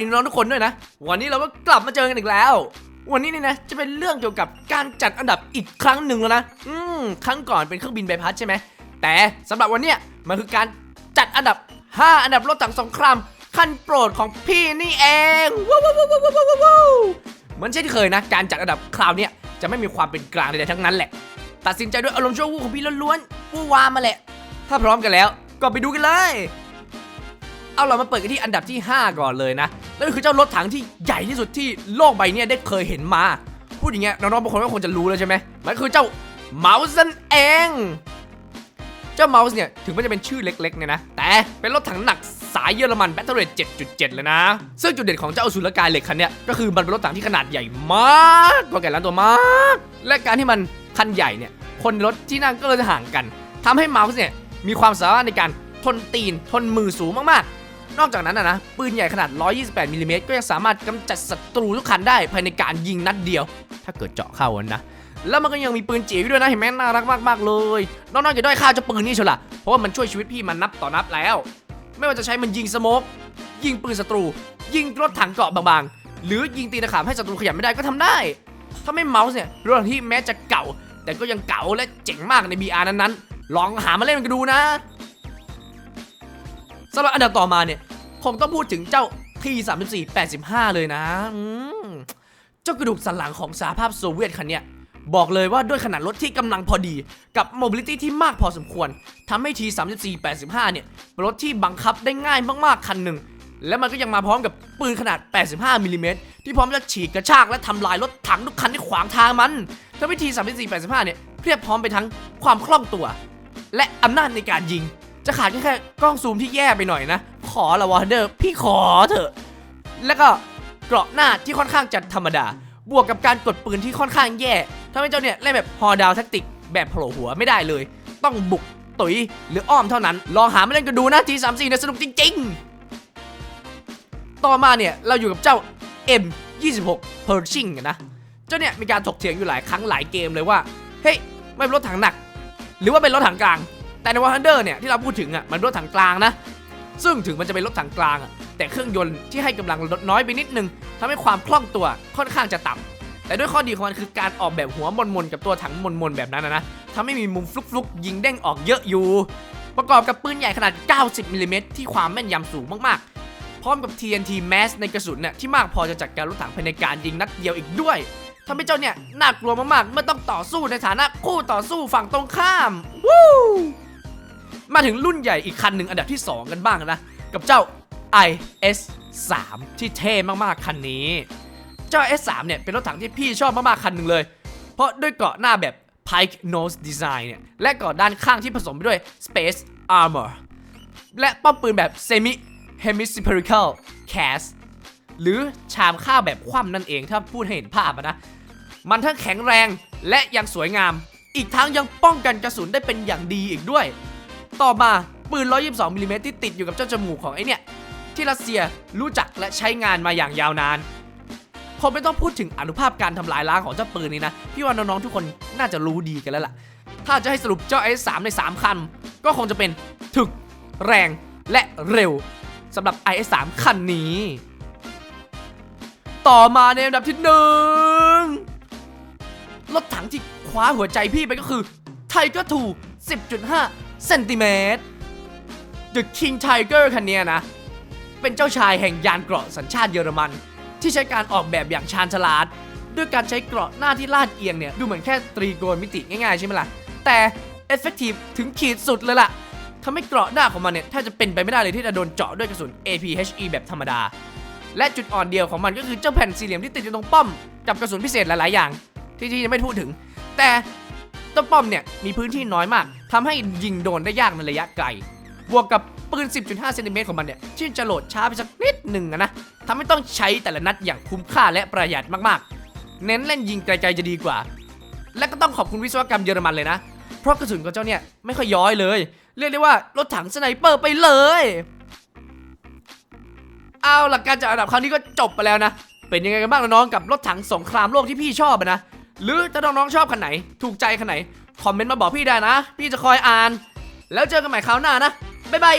ดีน้องทุกคนด้วยนะ วันนี้เราก็กลับมาเจอกันอีกแล้ว วันนี้เนี่ยนะ จะเป็นเรื่องเกี่ยวกับการจัดอันดับอีกครั้งหนึ่งแล้วนะ อืม ครั้งก่อนเป็นเครื่องบินใบพัดใช่ไหม แต่สำหรับวันเนี้ยมันคือการจัดอันดับ 5 อันดับรถถังสงครามขั้นโปรดของพี่นี่เองว้าวว้าวว้าวว้าวว้าวว้าวเหมือนเช่นเคยนะ การจัดอันดับคราวเนี้ยจะไม่มีความเป็นกลางใดๆทั้งนั้นแหละ ตัดสินใจด้วยอารมณ์ชั่ววูบของพี่ล้วนๆวูวามาแหละ ถ้าพร้อมกันแล้ว ก็ไปดูกันเลย เอาเรามาเปิดกันที่อันดับที่ 5 ก่อนเลยนะนั่นคือเจ้ารถถังที่ใหญ่ที่สุดที่โลกใบนี้ได้เคยเห็นมา พูดอย่างเงี้ยน้องๆบางคนก็คงจะรู้แล้วใช่ไหมมันคือเจ้าเมาส์นั่นเอง เจ้าเมาส์เนี่ยถึงมันจะเป็นชื่อเล็กๆเนี่ยนะ แต่เป็นรถถังหนักสายเยอรมันแบตเตอรี่7.7 เลยนะ ซึ่งจุดเด่นของเจ้าอสุรกายเหล็กคันเนี้ยก็คือมันเป็นรถถังที่ขนาดใหญ่มากกว่าแก่ล้านตัวมาก และการที่มันคันใหญ่เนี่ยคนรถที่นั่งก็เลยจะห่างกันทำให้เมาส์เนี่ยมีความสามารถในการทนตีนทนมือสูงมากๆ นอกจากนั้นนะนะปืนใหญ่ขนาด 128มิลลิเมตรก็ยังสามารถกำจัดศัตรูทุกคันได้ภายในการยิงนัดเดียว ถ้าเกิดเจาะเข้าอะนะแล้วมันก็ยังมีปืนจิ๋วด้วยนะเห็นไหมน่ารักมากๆเลยน้องๆอย่าด้อยค่าเจ้าปืนนี่เชียวล่ะเพราะว่ามันช่วยชีวิตพี่มันนับต่อนับแล้ว ไม่ว่าจะใช้มันยิงสโมกยิงปืนศัตรู ยิงรถถังเกาะบางๆ หรือยิงตีตะขาบให้ศัตรูขยับไม่ได้ก็ทำได้ ถ้าไม่เมาส์เนี่ยเรื่องที่แม้จะเก่า แต่ก็ยังเก่าและเจ๋งมากใน BR นั้นๆลองหามาเล่นกันดูนะ สำหรับอันดับต่อมาเนี่ยคงต้องพูดถึงเจ้า T34 85 เลยนะเจ้ากระดูกสันหลังของสหภาพโซเวียตคันเนี้ยบอกเลยว่าด้วยขนาดรถที่กำลังพอดีกับ mobility ที่มากพอสมควรทำให้ T34 85 เนี่ยเป็นรถที่บังคับได้ง่ายมากๆคันหนึ่งและมันก็ยังมาพร้อมกับปืนขนาด 85มิลลิเมตรที่พร้อมจะฉีกกระชากและทำลายรถถังทุกคันที่ขวางทางมันทำให้ T34 85 เนี่ยเพียบพร้อมไปทั้งความคล่องตัว และอำนาจในการยิง จะขาดแค่แค่กล้องซูมที่แย่ไปหน่อยนะ ขอละวอเดอร์ พี่ขอเถอะ แล้วก็เกราะหน้าที่ค่อนข้างจะธรรมดา บวกกับการกดปืนที่ค่อนข้างแย่ทำให้เจ้าเนี่ยเล่นแบบฮอดาวแท็กติก แบบโผล่หัวไม่ได้เลย ต้องบุกตุยหรืออ้อมเท่านั้น ลองหามาเล่นกันดูนะทีสามสี่เนี่ยสนุกจริง ๆ ต่อมาเนี่ยเราอยู่กับเจ้า M26 Pershing กันนะ เจ้าเนี่ยมีการถกเถียงอยู่หลายครั้งหลายเกมเลยว่า เฮ้ย ไม่เป็นรถถังหนัก หรือว่าเป็นรถถังกลาง แต่ในวอร์ฮันเดอร์เนี่ยที่เราพูดถึงอะมันรถถังกลางนะ ซึ่งถึงมันจะเป็นรถถังกลางอะแต่เครื่องยนต์ที่ให้กำลังลดน้อยไปนิดนึงทำให้ความคล่องตัวค่อนข้างจะต่ำแต่ด้วยข้อดีของมันคือการออกแบบหัวมนๆกับตัวถังมนๆแบบนั้นนะนะทำให้มีมุมฟลุกๆยิงเด้งออกเยอะอยู่ ประกอบกับปืนใหญ่ขนาด 90มิลลิเมตรที่ความแม่นยำสูงมากๆ พร้อมกับ TNT Mass ในกระสุนเนี่ยที่มากพอจะจัดการรถถังภายในการยิงนัดเดียวอีกด้วยทำให้เจ้าเนี่ยน่ากลัวมากๆเมื่อต้องต่อสู้ในฐานะคู่ต่อสู้ฝั่งตรงข้าม วู้ มาถึงรุ่นใหญ่อีกคันหนึ่งอันดับที่ 2 กันบ้างนะ กับเจ้า IS 3 ที่เท่มากๆ คันนี้ เจ้า S3 เนี่ยเป็นรถถังที่พี่ชอบมากๆ คันหนึ่งเลย เพราะด้วยเกาะหน้าแบบ Pike Nose Design เนี่ยและเกาะด้านข้างที่ผสมไปด้วย Space Armor และป้อมปืนแบบ Semi Hemispherical Cast หรือชามข้าวแบบคว่ำนั่นเองถ้าพูดให้เห็นภาพนะ มันทั้งแข็งแรงและยังสวยงาม อีกทั้งยังป้องกันกระสุนได้เป็นอย่างดีอีกด้วย ต่อมาปืน 122มิลลิเมตรที่ติดอยู่กับเจ้าจมูกของไอเนี่ยที่รัสเซียรู้จักและใช้งานมาอย่างยาวนานคงไม่ต้องพูดถึงอนุภาพการทำลายล้างของเจ้าปืนนี้นะ พี่ว่าน้องๆทุกคนน่าจะรู้ดีกันแล้วล่ะ ถ้าจะให้สรุปเจ้า IS 3ใน 3 คัน ก็คงจะเป็นถึก แรงและเร็วสำหรับ IS 3คันนี้ ต่อมาในอันดับที่หนึ่งรถถังที่คว้าหัวใจพี่ไปก็คือ Tiger 2 10.5 เซนติเมตร The King Tiger คันนี้นะ เป็นเจ้าชายแห่งยานเกราะสัญชาติเยอรมัน ที่ใช้การออกแบบอย่างชาญฉลาด ด้วยการใช้เกราะหน้าที่ลาดเอียงเนี่ย ดูเหมือนแค่ตรีโกณมิติง่ายๆ ใช่ไหมล่ะ แต่ effective ถึงขีดสุดเลยล่ะทำให้เกราะหน้าของมันเนี่ยแทบจะเป็นไปไม่ได้เลยที่จะโดนเจาะด้วยกระสุน APHE แบบธรรมดา และจุดอ่อนเดียวของมันก็คือเจ้าแผ่นสี่เหลี่ยมที่ติดอยู่ตรงป้อม กับกระสุนพิเศษหลายๆอย่าง ที่ที่ยังไม่พูดถึง แต่ ต้นป้อมเนี่ยมีพื้นที่น้อยมากทำให้ยิงโดนได้ยากในระยะไกล บวกกับปืน 10.5เซนติเมตรของมันเนี่ยที่จะโหลดช้าไปสักนิดหนึ่งนะทำให้ต้องใช้แต่ละนัดอย่างคุ้มค่าและประหยัดมากๆ เน้นเล่นยิงไกลๆจะดีกว่า และก็ต้องขอบคุณวิศวกรรมเยอรมันเลยนะ เพราะกระสุนของเจ้าเนี่ยไม่ค่อยย้อยเลย เรียกได้ว่ารถถังสไนเปอร์ไปเลย เอาหลักการจัดอันดับครั้งนี้ก็จบไปแล้วนะ เป็นยังไงกันบ้างน้องๆกับรถถังสงครามโลกที่พี่ชอบนะ หรือถ้าน้องๆชอบคันไหน ถูกใจคันไหน คอมเมนต์มาบอกพี่ได้นะ พี่จะคอยอ่าน แล้วเจอกันใหม่คราวหน้านะ บ๊ายบาย